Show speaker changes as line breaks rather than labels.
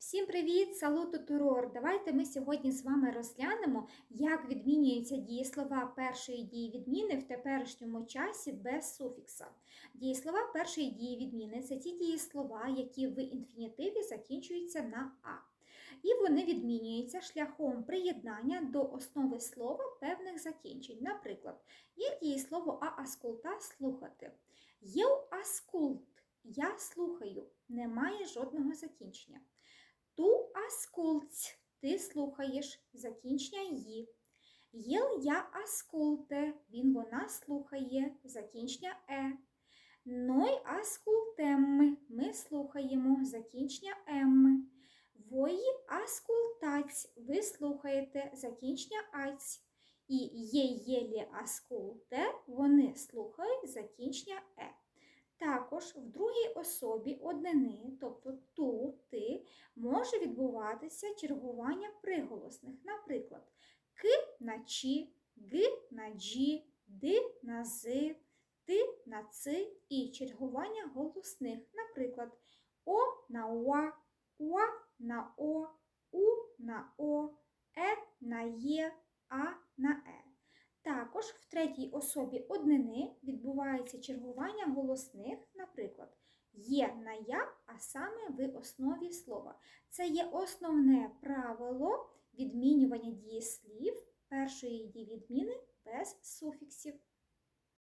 Всім привіт! Салуту Турор! Давайте ми сьогодні з вами розглянемо, як відмінюються дієслова першої дії відміни в теперішньому часі без суфікса. Дієслова першої дії відміни це ті дієслова, які в інфінітиві закінчуються на А. І вони відмінюються шляхом приєднання до основи слова певних закінчень. Наприклад, є дієслово а аскулта слухати. Єу аскулт я слухаю, немає жодного закінчення. Ту аскулць ти слухаєш, закінчення «ї». Єл я аскулте, він вона слухає, закінчення е. Ной аскултем, ми слухаємо, закінчення ем. Вої аскултаць, ви слухаєте, закінчення аць. І є єлі аскулте, вони слухають, закінчення е. Також в другій особі однини, тобто ту, ти, може відбуватися чергування приголосних. Наприклад, к на чі, г на джі, ди на зи, ти на ци і чергування голосних. Наприклад, о на уа, уа на о, у на о, е на є, а на е. Також в третій особі однини відбувається чергування голосних, наприклад, є на я, а саме в основі слова. Це є основне правило відмінювання дієслів першої дії відміни без суфіксів.